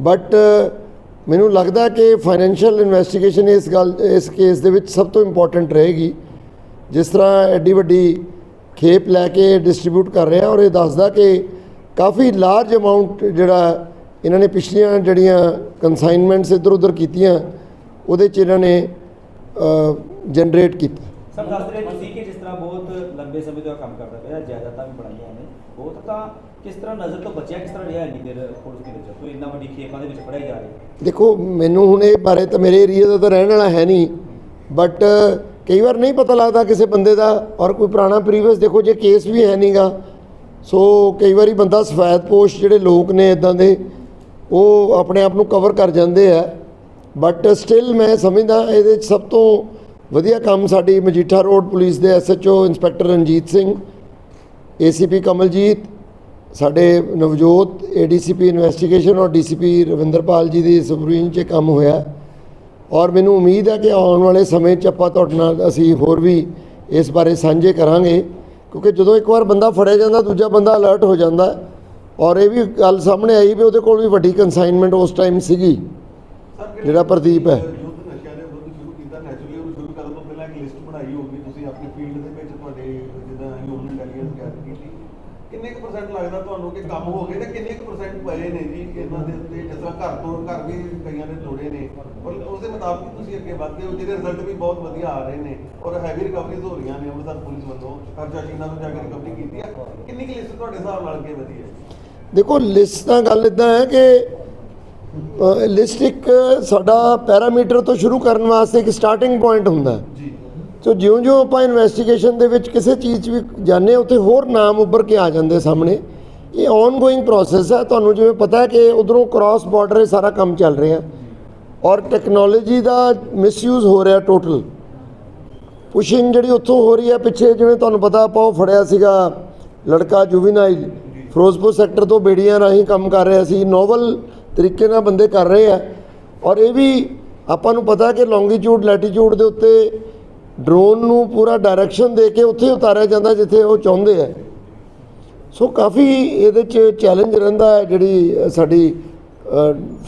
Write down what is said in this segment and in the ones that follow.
But uh, ਮੈਨੂੰ ਲੱਗਦਾ ਕਿ ਫਾਈਨੈਂਸ਼ੀਅਲ ਇਨਵੈਸਟੀਗੇਸ਼ਨ ਇਸ ਗੱਲ, ਇਸ ਕੇਸ ਦੇ ਵਿੱਚ ਸਭ ਤੋਂ ਇੰਪੋਰਟੈਂਟ ਰਹੇਗੀ। ਜਿਸ ਤਰ੍ਹਾਂ ਐਡੀ ਵੱਡੀ ਖੇਪ ਲੈ ਕੇ ਡਿਸਟ੍ਰੀਬਿਊਟ ਕਰ ਰਿਹਾ ਔਰ ਇਹ ਦੱਸਦਾ ਕਿ ਕਾਫੀ ਲਾਰਜ ਅਮਾਉਂਟ ਜਿਹੜਾ ਇਹਨਾਂ ਨੇ ਪਿਛਲੀਆਂ ਜਿਹੜੀਆਂ ਕਨਸਾਈਨਮੈਂਟਸ ਇੱਧਰ ਉੱਧਰ ਕੀਤੀਆਂ, ਉਹਦੇ 'ਚ ਇਹਨਾਂ ਨੇ ਜਨਰੇਟ ਕੀਤਾ। ਸਰ, ਦੱਸ ਰਹੇ ਤੁਸੀਂ ਕਿ ਜਿਸ ਤਰ੍ਹਾਂ ਬਹੁਤ ਲੰਬੇ ਸਮੇਂ ਤੋਂ ਇਹ ਕੰਮ ਕਰਦਾ ਪਿਆ, ਜਾਇਦਾਦਾਂ ਵੀ ਬਣਾਈਆਂ ਨੇ। ਬਹੁਤ ਤਾਂ ਕਿਸ ਤਰ੍ਹਾਂ ਨਜ਼ਰ ਤੋਂ ਬਚਿਆ, ਕਿਸ ਤਰ੍ਹਾਂ ਰਿਹਾ ਇੰਨੀ ਦੇਰ ਪੁਲਿਸ ਦੇ ਵਿੱਚ? ਕੋਈ ਇੰਨਾ ਵੱਡੀ ਖੇਪਾਂ ਦੇ ਵਿੱਚ ਫੜਿਆ ਜਾ ਰਿਹਾ? ਦੇਖੋ, ਮੈਨੂੰ ਹੁਣ ਇਹ ਬਾਰੇ ਤਾਂ ਮੇਰੇ ਏਰੀਆ ਦਾ ਤਾਂ ਰਹਿਣ ਵਾਲਾ ਹੈ ਨਹੀਂ। ਬਟ ਕਈ ਵਾਰ ਨਹੀਂ ਪਤਾ ਲੱਗਦਾ ਕਿਸੇ ਬੰਦੇ ਦਾ ਔਰ ਕੋਈ ਪੁਰਾਣਾ ਪ੍ਰੀਵੀਅਸ ਦੇਖੋ, ਜੇ ਕੇਸ ਵੀ ਹੈ ਨਹੀਂਗਾ ਸੋ ਕਈ ਵਾਰੀ ਬੰਦਾ ਸਫੈਦ ਪੋਸ਼ ਜਿਹੜੇ ਲੋਕ ਨੇ ਇਦਾਂ ਦੇ, ਉਹ ਆਪਣੇ ਆਪ ਨੂੰ ਕਵਰ ਕਰ ਜਾਂਦੇ ਆ। ਬਟ ਸਟਿਲ ਮੈਂ ਸਮਝਦਾ ਇਹਦੇ 'ਚ ਸਭ ਤੋਂ ਵਧੀਆ ਕੰਮ ਸਾਡੀ ਮਜੀਠਾ ਰੋਡ ਪੁਲਿਸ ਦੇ SHO inspector Ranjit Singh, ACP Kamaljit, ਸਾਡੇ ਨਵਜੋਤ, ਏਡੀਸੀਪੀ ਇਨਵੈਸਟੀਗੇਸ਼ਨ ਔਰ ਡੀਸੀਪੀ ਰਵਿੰਦਰਪਾਲ ਜੀ ਦੀ ਸੁਪਰਵਿਜ਼ਨ 'ਚ ਕੰਮ ਹੋਇਆ ਔਰ ਮੈਨੂੰ ਉਮੀਦ ਹੈ ਕਿ ਆਉਣ ਵਾਲੇ ਸਮੇਂ 'ਚ ਆਪਾਂ ਤੁਹਾਡੇ ਨਾਲ ਅਸੀਂ ਹੋਰ ਵੀ ਇਸ ਬਾਰੇ ਸਾਂਝੇ ਕਰਾਂਗੇ, ਕਿਉਂਕਿ ਜਦੋਂ ਇੱਕ ਵਾਰ ਬੰਦਾ ਫੜਿਆ ਜਾਂਦਾ, ਦੂਜਾ ਬੰਦਾ ਅਲਰਟ ਹੋ ਜਾਂਦਾ ਔਰ ਇਹ ਵੀ ਗੱਲ ਸਾਹਮਣੇ ਆਈ ਵੀ ਉਹਦੇ ਕੋਲ ਵੀ ਵੱਡੀ ਕਨਸਾਈਨਮੈਂਟ ਉਸ ਟਾਈਮ ਸੀਗੀ, ਜਿਹੜਾ ਪ੍ਰਦੀਪ ਹੈ। ਯੁੱਧ ਨਸ਼ਿਆਂ ਦੇ ਵਿਰੁੱਧ ਸ਼ੁਰੂ ਕੀਤਾ ਨੈਚੁਰਲੀ ਉਹ ਸ਼ੁਰੂ ਕਰਨ ਤੋਂ ਪਹਿਲਾਂ ਇੱਕ ਲਿਸਟ ਬਣਾਈ ਹੋਊਗੀ। ਤੁਸੀਂ ਆਪਣੀ ਫੀਲਡ ਦੇ ਵਿੱਚ ਤੁਹਾਡੇ ਜਿੱਦਾਂ ਹਿਊਮਨ ਇੰਟੈਲੀਜੈਂਸ ਗੈਦਰ ਕੀਤੀ। ਕਿੰਨੇ ਕੁ ਪਰਸੈਂਟ ਲੱਗਦਾ ਤੁਹਾਨੂੰ ਕਿ ਕੰਮ ਹੋ ਗਏ ਤੇ ਕਿੰਨੇ ਕੁ ਪਰਸੈਂਟ ਪਏ ਨੇ ਜੀ ਇਹਨਾਂ ਦੇ ਉੱਤੇ? ਜਿਸ ਤਰ੍ਹਾਂ ਘਰ ਤੋਂ ਘਰ ਵੀ ਕਈਆਂ ਨੇ ਤੋੜੇ ਨੇ। ਔਰ ਉਸ ਦੇ ਮੁਤਾਬਕ ਹੀ ਤੁਸੀਂ ਅੱਗੇ ਵਧਦੇ ਹੋ, ਜਿਹਦੇ ਰਿਜ਼ਲਟ ਵੀ ਬਹੁਤ ਵਧੀਆ ਆ ਰਹੇ ਨੇ ਔਰ ਹੈਵੀ ਰਿਕਵਰੀਜ਼ ਹੋ ਰਹੀਆਂ ਨੇ ਅੰਮ੍ਰਿਤਸਰ ਪੁਲਿਸ ਵੱਲੋਂ। ਖਰਚਾ ਚੀਨਾ ਤੋਂ ਜਾ ਕੇ ਰਿਕਵਰੀ ਕੀਤੀ ਹੈ ਕਿੰਨੀ ਕੁ ਲਿਸਟ ਤੁਹਾਡੇ ਹਿਸਾਬ ਨਾਲ ਅੱਗੇ ਵਧੀ ਹੈ? ਦੇਖੋ ਲਿਸਟ ਦਾ ਗੱਲ ਇਦਾਂ ਹੈ ਕਿ ਲਿਸਟ ਇੱਕ ਸਾਡਾ ਪੈਰਾਮੀਟਰ ਤੋਂ ਸ਼ੁਰੂ ਕਰਨ ਵਾਸਤੇ ਇੱਕ ਸਟਾਰਟਿੰਗ ਪੁਆਇੰਟ ਹੁੰਦਾ ਹੈ। ਜੀ। ਸੋ ਜਿਉਂ-ਜਿਉਂ ਆਪਾਂ ਇਨਵੈਸਟੀਗੇਸ਼ਨ ਦੇ ਵਿੱਚ ਕਿਸੇ ਚੀਜ਼ 'ਚ ਵੀ ਜਾਂਦੇ ਹਾਂ ਉੱਥੇ ਹੋਰ ਨਾਮ ਉੱਭਰ ਕੇ ਆ ਜਾਂਦੇ ਸਾਹਮਣੇ। ਇਹ ਆਨਗੋਇੰਗ ਪ੍ਰੋਸੈਸ ਹੈ। ਤੁਹਾਨੂੰ ਜਿਵੇਂ ਪਤਾ ਹੈ ਕਿ ਉਧਰੋਂ ਕ੍ਰਾਸ ਬਾਰਡਰ ਇਹ ਸਾਰਾ ਕੰਮ ਚੱਲ ਰਿਹਾ। ਔਰ ਟੈਕਨੋਲੋਜੀ ਦਾ ਮਿਸਯੂਜ਼ ਹੋ ਰਿਹਾ ਟੋਟਲ ਪੁਸ਼ਿੰਗ ਜਿਹੜੀ ਉੱਥੋਂ ਹੋ ਰਹੀ ਹੈ ਪਿੱਛੇ ਜਿਵੇਂ ਤੁਹਾਨੂੰ ਪਤਾ ਆਪਾਂ ਉਹ ਫੜਿਆ ਸੀਗਾ ਲੜਕਾ ਜੁਵੀਨਾਈਲ। ਫਿਰੋਜ਼ਪੁਰ ਸੈਕਟਰ ਤੋਂ ਬੇੜੀਆਂ ਰਾਹੀਂ ਕੰਮ ਕਰ ਰਿਹਾ ਸੀ। ਨੋਵਲ ਤਰੀਕੇ ਨਾਲ ਬੰਦੇ ਕਰ ਰਹੇ ਆ। ਔਰ ਇਹ ਵੀ ਆਪਾਂ ਨੂੰ ਪਤਾ ਕਿ ਲੌਂਗੀਟਿਊਡ ਲੈਟੀਟਿਊਡ ਦੇ ਉੱਤੇ ਡਰੋਨ ਨੂੰ ਪੂਰਾ ਡਾਇਰੈਕਸ਼ਨ ਦੇ ਕੇ ਉੱਥੇ ਉਤਾਰਿਆ ਜਾਂਦਾ ਜਿੱਥੇ ਉਹ ਚਾਹੁੰਦੇ ਆ। ਸੋ ਕਾਫੀ ਇਹਦੇ ਚ ਚੈਲੰਜ ਰਹਿੰਦਾ ਹੈ ਜਿਹੜੀ ਸਾਡੀ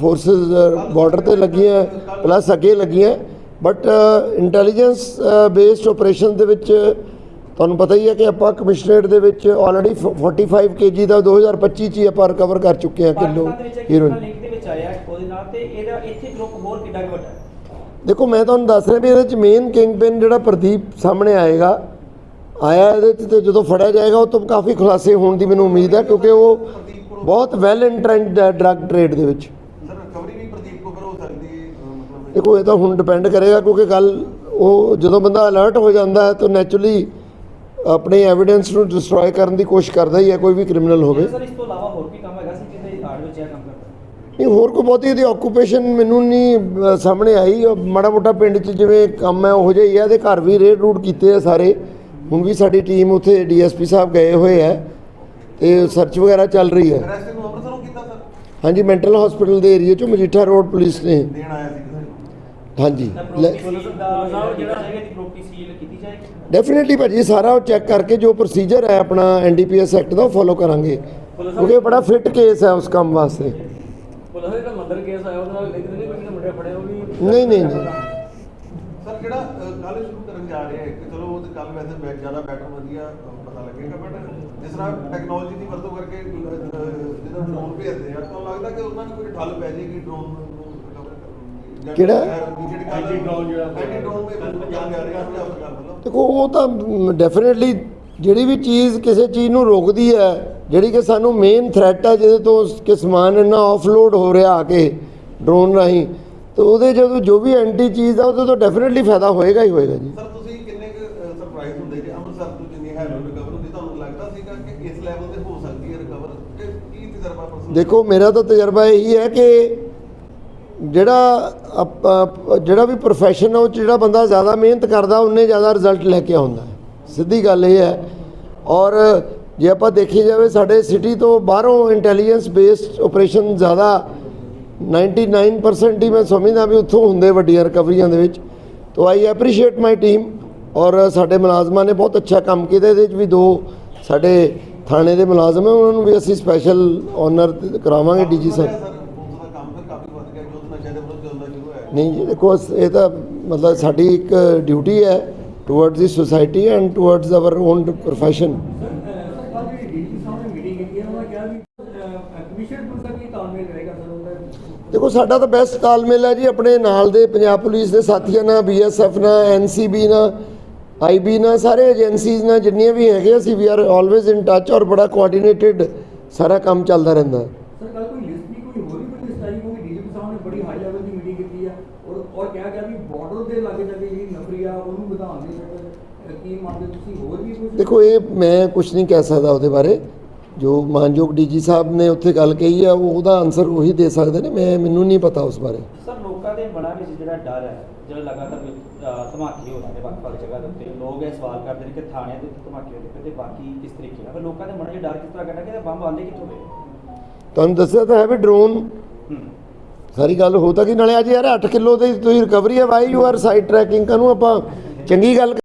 ਫੋਰਸਸ ਬਾਰਡਰ ਤੇ ਲੱਗੀਆਂ ਪਲੱਸ ਅੱਗੇ ਲੱਗੀਆਂ। ਬਟ ਇੰਟੈਲੀਜੈਂਸ ਬੇਸਡ ਆਪਰੇਸ਼ਨ ਦੇ ਵਿੱਚ ਤੁਹਾਨੂੰ ਪਤਾ ਹੀ ਹੈ ਕਿ ਆਪਾਂ ਕਮਿਸ਼ਨਰੇਟ ਦੇ ਵਿੱਚ ਆਲਰੇਡੀ 45 ਕੇਜੀ ਦਾ 2025 ਚ ਹੀ ਆਪਾਂ ਰਿਕਵਰ ਕਰ ਚੁੱਕੇ ਹਾਂ ਕਿਲੋ ਹੀਰੋਇਨ ਦੇ ਵਿੱਚ ਆਇਆ ਉਹਦੇ ਨਾਲ ਤੇ ਇਹਦਾ ਇੱਥੇ ਗਰੁੱਪ ਹੋਰ ਕਿੱਡਾ ਕੁ ਵੱਡਾ ਹੈ? ਦੇਖੋ ਮੈਂ ਤੁਹਾਨੂੰ ਦੱਸ ਰਿਹਾ ਵੀ ਇਹਦੇ ਚ ਮੇਨ ਕਿੰਗਪਿਨ ਜਿਹੜਾ ਪ੍ਰਦੀਪ ਸਾਹਮਣੇ ਆਏਗਾ ਆਇਆ ਇਹਦੇ 'ਚ ਤੇ ਜਦੋਂ ਫੜਿਆ ਜਾਏਗਾ ਉਹ ਤੋਂ ਕਾਫੀ ਖੁਲਾਸੇ ਹੋਣ ਦੀ ਮੈਨੂੰ ਉਮੀਦ ਹੈ ਕਿਉਂਕਿ ਉਹ ਬਹੁਤ ਵੈਲ ਇੰਟਰੈਂਚਡ ਹੈ ਡਰੱਗ ਟ੍ਰੇਡ ਦੇ ਵਿੱਚ। ਸਰ ਰਿਕਵਰੀ ਵੀ ਪ੍ਰਦੀਪ ਕੋ ਫਿਰ ਹੋ ਸਕਦੀ ਹੈ, ਅਹ ਮਤਲਬ ਦੇਖੋ ਇਹ ਤਾਂ ਹੁਣ ਡਿਪੈਂਡ ਕਰੇਗਾ ਕਿਉਂਕਿ ਗੱਲ ਉਹ ਜਦੋਂ ਬੰਦਾ ਅਲਰਟ ਹੋ ਜਾਂਦਾ ਹੈ ਤਾਂ ਨੈਚੁਰਲੀ ਆਪਣੇ ਐਵੀਡੈਂਸ ਨੂੰ ਡਿਸਟਰੋਏ ਕਰਨ ਦੀ ਕੋਸ਼ਿਸ਼ ਕਰਦਾ ਹੀ ਹੈ ਕੋਈ ਵੀ ਕ੍ਰਿਮੀਨਲ ਹੋਵੇ। ਸਰ ਇਸ ਤੋਂ ਇਲਾਵਾ ਹੋਰ ਵੀ ਕੰਮ ਹੈਗਾ ਸੀ ਜਿਹਦੇ ਆੜ ਵਿੱਚ ਇਹ ਕੰਮ ਕਰਦਾ ਨਹੀਂ ਹੋਰ ਕੋਈ ਬਹੁਤੀ ਇਹਦੀ ਆਕੂਪੇਸ਼ਨ ਮੈਨੂੰ ਨਹੀਂ ਸਾਹਮਣੇ ਆਈ। ਮਾੜਾ ਮੋਟਾ ਪਿੰਡ 'ਚ ਜਿਵੇਂ ਕੰਮ ਹੈ ਉਹੋ ਜਿਹਾ ਹੀ ਹੈ। ਇਹਦੇ ਘਰ ਵੀ ਰੇਡ ਰੂਡ ਕੀਤੇ ਆ ਸਾਰੇ। ਹੁਣ ਵੀ ਸਾਡੀ ਟੀਮ ਉੱਥੇ ਡੀਐਸਪੀ ਸਾਹਿਬ ਗਏ ਹੋਏ ਹੈ ਤੇ ਸਰਚ ਵਗੈਰਾ ਚੱਲ ਰਹੀ ਹੈ। ਹਾਂਜੀ ਮੈਂਟਲ ਹਸਪੀਟਲ ਦੇ ਏਰੀਆ 'ਚੋਂ ਮਜੀਠਾ ਰੋਡ ਪੁਲਿਸ ਨੇ। ਹਾਂਜੀ। ਜਾਏਗੀ? ਡੈਫੀਨਿਟਲੀ ਭਾਜੀ ਸਾਰਾ ਉਹ ਚੈੱਕ ਕਰਕੇ ਜੋ ਪ੍ਰੋਸੀਜਰ ਹੈ ਆਪਣਾ ਐਨਡੀਪੀਐਸ ਐਕਟ ਦਾ ਉਹ ਫੋਲੋ ਕਰਾਂਗੇ। ਕਿਉਂਕਿ ਬੜਾ ਫਿੱਟ ਕੇਸ ਹੈ ਉਸ ਕੰਮ ਵਾਸਤੇ। ਕੇਸ ਆਇਆ ਉਹਦੇ ਨਹੀਂ ਕੋਈ ਮੁੰਡੇ ਫੜੇ ਉਹ ਵੀ ਨਹੀਂ ਨਹੀਂ ਨਹੀਂ ਸਰ ਜਿਹੜਾ ਕੱਲ ਸ਼ੁਰੂ ਕਰਨ ਜਾ ਰਹੇ ਹੈ ਕਿ ਚਲੋ ਉਹ ਕੱਲ ਵੈਸੇ ਬੈ- ਜ਼ਿਆਦਾ ਬੈਟਰ ਵਧੀਆ ਪਤਾ ਲੱਗੇਗਾ ਬਟ ਜਿਸ ਤਰ੍ਹਾਂ ਟੈਕਨੋਲੋਜੀ ਦੀ ਵਰਤੋਂ ਕਰਕੇ ਜਦੋਂ ਡਰੋਨ ਭੇਜਦੇ ਆ ਤਾਂ ਲੱਗਦਾ ਕਿ ਉਹਨਾਂ ਨੂੰ ਕੋਈ ਠੱਲ ਪੈ ਜਾਏਗੀ ਡਰੋਨ ਕਿਹੜਾ? ਜਾ ਦੇਖੋ ਉਹ ਤਾਂ ਡੈਫੀਨਿਟਲੀ ਜਿਹੜੀ ਵੀ ਚੀਜ਼ ਕਿਸੇ ਚੀਜ਼ ਨੂੰ ਰੋਕਦੀ ਹੈ ਜਿਹੜੀ ਕਿ ਸਾਨੂੰ ਮੇਨ ਥ੍ਰੈਟ ਹੈ ਜਿਹਦੇ ਤੋਂ ਕਿ ਸਮਾਨ ਇੰਨਾ ਆਫਲੋਡ ਹੋ ਰਿਹਾ ਆ ਕੇ ਡਰੋਨ ਰਾਹੀਂ ਤਾਂ ਉਹਦੇ ਜਦੋਂ ਜੋ ਵੀ ਐਂਟੀ ਚੀਜ਼ ਆ ਉਹਦੇ ਤੋਂ ਡੈਫੀਨਿਟਲੀ ਫਾਇਦਾ ਹੋਏਗਾ ਹੀ ਹੋਏਗਾ ਜੀ। ਸਰ ਤੁਸੀਂ ਕਿੰਨੇ ਕੁ ਸਰਪ੍ਰਾਈਜ਼ ਹੁੰਦੇ ਕਿ ਅੰਮ੍ਰਿਤਸਰ ਤੋਂ ਜਿੰਨੀ ਹੈਰੋਇਨ ਰਿਕਵਰ ਹੁੰਦੀ ਤੁਹਾਨੂੰ ਲੱਗਦਾ ਸੀਗਾ ਕਿ ਇਸ ਲੈਵਲ ਤੇ ਹੋ ਸਕਦੀ ਹੈ ਰਿਕਵਰ ਕਿ ਕੀ ਤਜਰਬਾ ਪਰਸਨ ਦੇਖੋ ਮੇਰਾ ਤਾਂ ਤਜਰਬਾ ਇਹੀ ਹੈ ਕਿ ਜਿਹੜਾ ਜਿਹੜਾ ਵੀ profession ਹੈ ਉਹ ਜਿਹੜਾ ਬੰਦਾ ਜ਼ਿਆਦਾ ਮਿਹਨਤ ਕਰਦਾ ਉਹਨੇ ਜ਼ਿਆਦਾ ਰਿਜ਼ਲਟ ਲੈ ਕੇ ਆਉਂਦਾ ਸਿੱਧੀ ਗੱਲ ਇਹ ਹੈ। ਔਰ ਜੇ ਆਪਾਂ ਦੇਖੀ ਜਾਵੇ, ਸਾਡੇ ਸਿਟੀ ਤੋਂ ਬਾਹਰੋਂ ਇੰਟੈਲੀਜੈਂਸ ਬੇਸਡ ਆਪਰੇਸ਼ਨ ਜ਼ਿਆਦਾ 99% ਹੀ ਮੈਂ ਸਮਝਦਾ ਵੀ ਉੱਥੋਂ ਹੁੰਦੇ ਵੱਡੀਆਂ ਰਿਕਵਰੀਆਂ ਦੇ ਵਿੱਚ। ਤੋ ਆਈ ਐਪਰੀਸ਼ੀਏਟ ਮਾਈ ਟੀਮ ਔਰ ਸਾਡੇ ਮੁਲਾਜ਼ਮਾਂ ਨੇ ਬਹੁਤ ਅੱਛਾ ਕੰਮ ਕੀਤਾ। ਇਹਦੇ ਵਿੱਚ ਵੀ ਦੋ ਸਾਡੇ ਥਾਣੇ ਦੇ ਮੁਲਾਜ਼ਮ ਹੈ, ਉਹਨਾਂ ਨੂੰ ਵੀ ਅਸੀਂ ਸਪੈਸ਼ਲ ਆਨਰ ਕਰਾਵਾਂਗੇ ਡੀਜੀ ਸਾਹਿਬ। ਨਹੀਂ ਜੀ, ਦੇਖੋ ਅਸ- ਇਹ ਤਾਂ ਮਤਲਬ ਸਾਡੀ ਇੱਕ ਡਿਊਟੀ ਹੈ towards the society and towards our own profession sir ਕੱਲ ਜਿਹੜੀ ਡੀਜੀ ਸਾਹਿਬ ਨੇ ਮੀਟਿੰਗ ਕੀਤੀ ਹੈ ਉਹਨਾਂ ਨੇ ਕਿਹਾ ਵੀ ਕਮਿਸ਼ਨ ਪੁਲਿਸ ਦਾ ਕੀ ਤਾਲਮੇਲ ਰਹੇਗਾ ਸਰ ਉਹਦਾ ਦੇਖੋ ਸਾਡਾ ਤਾਂ ਬੈਸਟ ਤਾਲਮੇਲ ਹੈ ਜੀ ਆਪਣੇ ਨਾਲ ਦੇ ਪੰਜਾਬ ਪੁਲਿਸ ਦੇ ਸਾਥੀਆਂ ਨਾਲ ਬੀਐਸਐਫ ਨਾਲ ਐਨਸੀਬੀ ਨਾਲ ਆਈਬੀ ਨਾਲ ਸਾਰੇ ਏਜੰਸੀਜ਼ ਨਾਲ ਜਿੰਨੀਆਂ ਵੀ ਹੈਗੇ ਅਸੀਂ we are always in touch ਔਰ ਬੜਾ ਕੋਆਰਡੀਨੇਟਡ ਸਾਰਾ ਕੰਮ ਚੱਲਦਾ ਰਹਿੰਦਾ। ਹੈ ਸਰ ਕੱਲ ਕੋਈ ਲਿਸਟ ਵੀ ਕੋਈ ਹੋਰ ਵੀ ਕੋਈ ਲਿਸਟ ਆਈ ਕਿਉਂਕਿ ਡੀਜੀਪੀ ਸਾਹਿਬ ਨੇ ਬੜੀ ਹਾਈ ਲੈਵਲ ਦੀ ਮੀਟਿੰਗ ਕੀਤੀ ਆ। ਔਰ ਔਰ ਕਿਹਾ ਗਿਆ ਵੀ ਬਾਰਡਰ ਦੇ ਲਾਗੇ ਜਾ ਕੇ ਜਿਹੜੀ ਨਫਰੀ ਆ ਉਹਨੂੰ ਵਧਾਉਣ ਦੀ ਸਰ ਕੀ ਮੰਨਦੇ ਤੁਸੀਂ? ਹੋਰ ਵੀ ਕੁਝ ਦੇਖੋ ਇਹ ਮੈਂ ਕੁਝ ਨਹੀਂ ਕਹਿ ਸਕਦਾ ਉਹਦੇ ਬਾਰੇ। ਜੋ ਮਾਨਯੋਗ ਡੀਜੀ ਸਾਹਿਬ ਨੇ ਉੱਥੇ ਗੱਲ ਕਹੀ ਹੈ ਉਹ ਉਹਦਾ ਆਨਸਰ ਉਹੀ ਦੇ ਸਕਦੇ ਨੇ ਮੈਂ ਮੈਨੂੰ ਨਹੀਂ ਪਤਾ ਉਸ ਬਾਰੇ। ਸਰ ਲੋਕਾਂ ਦੇ ਮਨਾਂ ਵਿੱਚ ਜਿਹੜਾ ਡਰ ਹੈ ਜਿਹੜਾ ਲਗਾਤਾਰ ਧਮਾਕੇ ਹੋ ਰਹੇ ਨੇ ਵੱਖ-ਵੱਖ ਜਗ੍ਹਾ ਦੇ ਉੱਤੇ ਲੋਕ ਇਹ ਸਵਾਲ ਕਰਦੇ ਨੇ ਕਿ ਥਾਣਿਆਂ ਦੇ ਉੱਤੇ ਧਮਾਕੇ ਹੁੰਦੇ ਪਏ ਤੇ ਬਾਕੀ ਕਿਸ ਤਰੀਕੇ ਨਾਲ? ਲੋਕਾਂ ਦੇ ਮਨਾਂ 'ਚ ਡਰ ਕਿਸ ਤਰ੍ਹਾਂ ਕੱਢਣਾ ਕਿ ਬੰਬ ਆਉਂਦੇ ਕਿੱਥੋਂ ਪਏ ਤੁਹਾਨੂੰ ਦੱਸਿਆ ਤਾਂ ਹੈ ਵੀ ਡਰੋਨ ਹੂੰ। ਸਾਰੀ ਗੱਲ ਹੋ ਤਾਂ ਕਿ ਨਾਲੇ ਅੱਜ ਯਾਰ 8 ਕਿਲੋ ਦੀ ਤੁਸੀਂ ਰਿਕਵਰੀ ਹੈ why you are side tracking ਕਾਨੂੰ ਆਪਾਂ ਚੰਗੀ ਗੱਲ